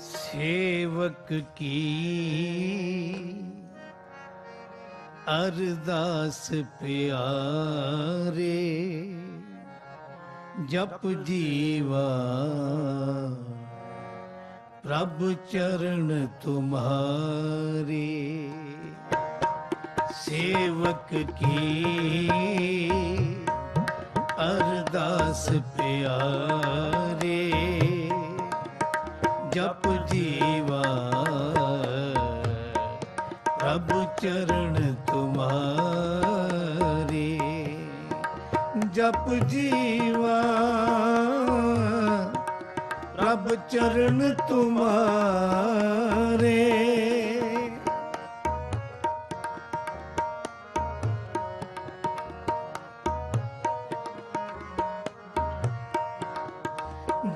ਸੇਵਕ ਕੀ? ਅਰਦਾਸ ਪਿਆਰੇ ਜਪ ਜੀਵਾ ਪ੍ਰਭ ਚਰਨ ਤੁਮਾਰੇ। ਸੇਵਕ ਕੀ? ਅਰਦਾਸ ਪਿਆਰੇ ਜਪ ਜੀਵਾ ਪ੍ਰਭ ਚਰਨ ਤੁਮਾਰੇ। ਜਪ ਜੀਵਾ ਪ੍ਰਭ ਚਰਨ ਤੁਮਾਰੇ।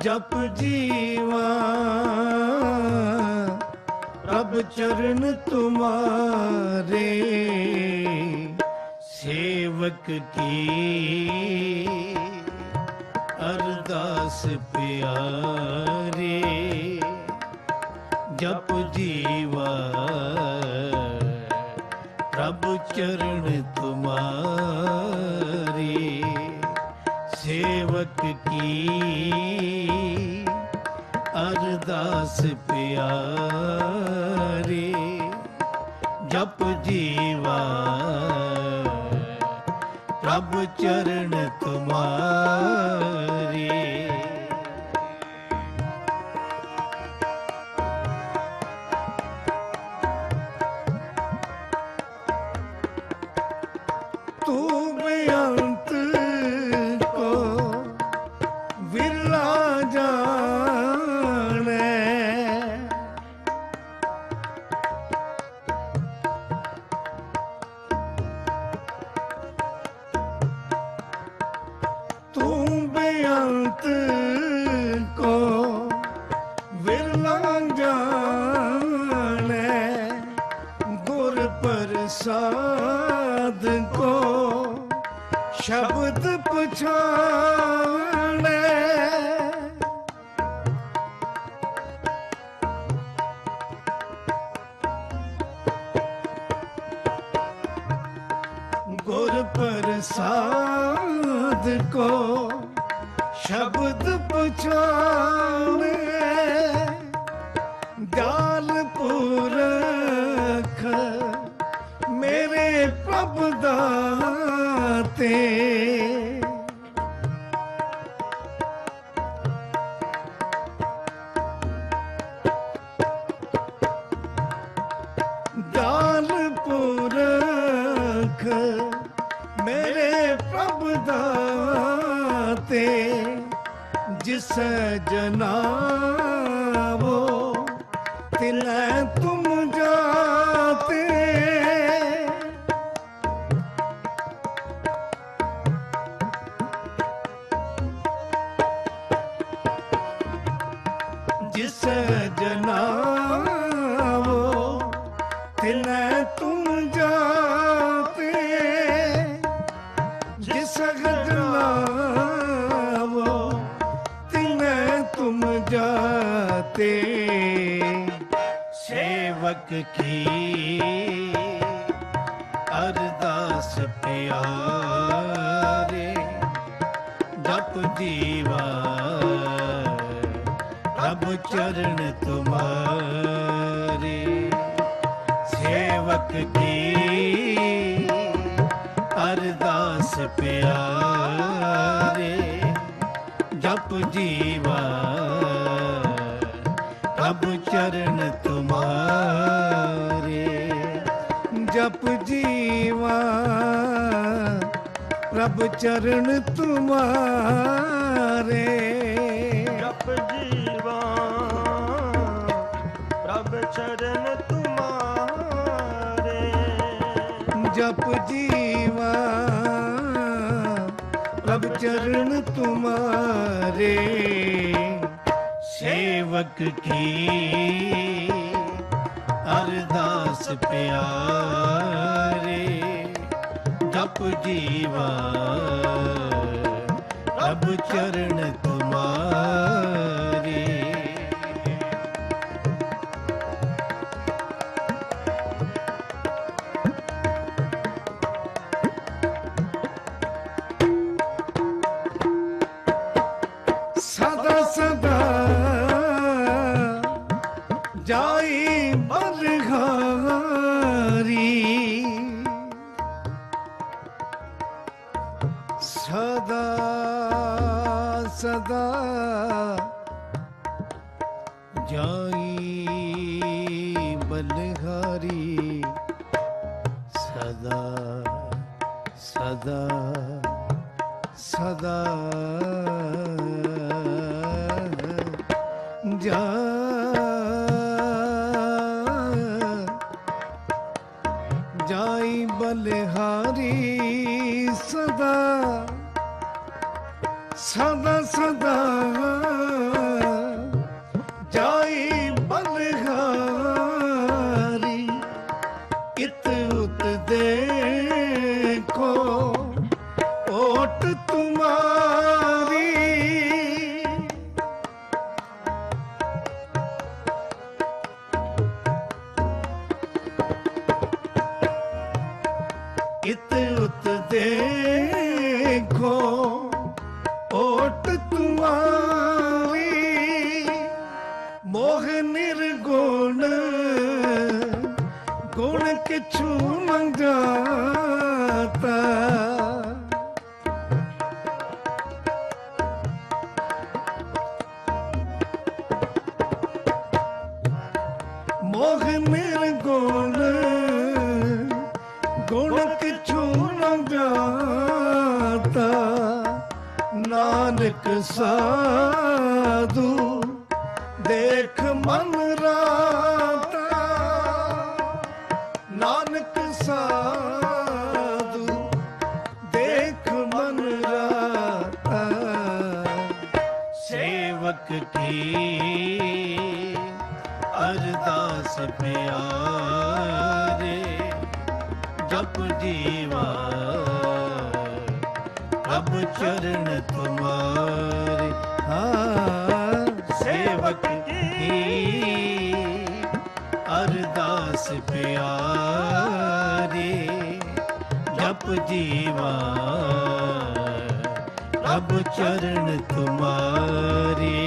ਜਪ ਜੀਵਾ ਪ੍ਰਭ ਚਰਨ ਤੁਮਾਰੇ ਸੇਵਕ ਕੀ? ਅਰਦਾਸ ਪਿਆਰੇ ਜਪ ਜੀਵਾ ਪ੍ਰਭ ਚਰਨ ਤੁਮਾਰੇ ਸੇਵਕ ਕੀ? ਅਰਦਾਸ ਪਿਆਰੀ ਜਪ ਜੀਵਾ ਪ੍ਰਭ ਚਰਨ ਤੁਮਾਰੇ ਜਾਣੈ ਗੁਰ ਪ੍ਰਸਾਦ ਕੋ ਸ਼ਬਦ ਪਛਾਣੈ। ਗੁਰ ਪ੍ਰਸਾਦ ਕੋ ਸ਼ਬਦ ਪਛਾਣੈ। ਪੁਰਖ ਮੇਰੇ ਪ੍ਰਭ ਦਾਤੇ ਜਿਸ ਜਨਾਵੋ ਤਿਲੈ ਤੂੰ ਸੇਵਕ ਕੀ? ਅਰਦਾਸ ਪਿਆਰੇ, ਜਪ ਜੀਵਾ ਪ੍ਰਭ ਚਰਨ ਤੁਮਾਰੇ। ਸੇਵਕ ਕੀ? ਅਰਦਾਸ ਪਿਆਰੇ, ਜਪ ਜੀਵਾ ਪ੍ਰਭ ਚਰਨ ਪ੍ਰਭ ਚਰਨ ਤੁਮਾਰੇ। ਜਪ ਜੀਵਾ ਪ੍ਰਭ ਚਰਨ ਤੁਮਾਰੇ। ਜਪ ਜੀਵਾ ਪ੍ਰਭ ਚਰਨ ਤੁਮਾਰੇ। ਸੇਵਕ ਕੀ? ਅਰਦਾਸ ਪਿਆਰੇ। ਆਪ ਜੀਵਾ ਰਬ ਚਰਨ ਤੁਮਾਰੇ ਸਦਾ ਸਦਾ ਜਾਈ ਮਰਗਾ। ਸਦਾ ਜਾਈ ਬਲਹਾਰੀ ਸਦਾ ਸਦਾ ਸਦਾ ਜਾ ਜਾਈ ਬਲਹਾਰੀ ਸਦਾ ਸਦਾ ਸਦਾ ਗੁਣ ਕਿਛੂ ਮੰਗਾਤਾ? ਮੋਹ ਨਿਰਗੁਣ ਗੁਣ ਕਿਛੂ ਮੰਗਾਤਾ? ਨਾਨਕ ਸਾਧੂ ਨਾਨਕ ਸਾਧੂ, ਦੇਖ ਮਨ ਰਾਤਾ। ਸੇਵਕ ਕੀ? ਅਰਦਾਸ ਪਿਆਰੇ, ਜਪ ਜੀਵਾ ਪ੍ਰਭ ਚਰਨ ਤੁਮਾਰੇ। ਹਾਂ, ਸੇਵਕ ਕੀ? ਅਰਦਾਸ ਪਿਆਰੇ, ਜਪ ਜੀਵਾ ਪ੍ਰਭ ਚਰਨ ਤੁਮਾਰੇ,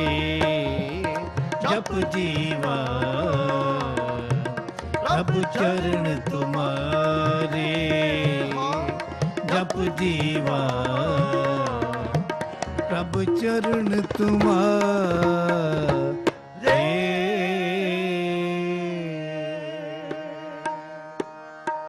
ਜਪ ਜੀਵਾ ਪ੍ਰਭ ਚਰਨ ਤੁਮਾਰੇ, ਜਪ ਜੀਵਾ ਪ੍ਰਭ ਚਰਨ ਤੁਮਾਰੇ।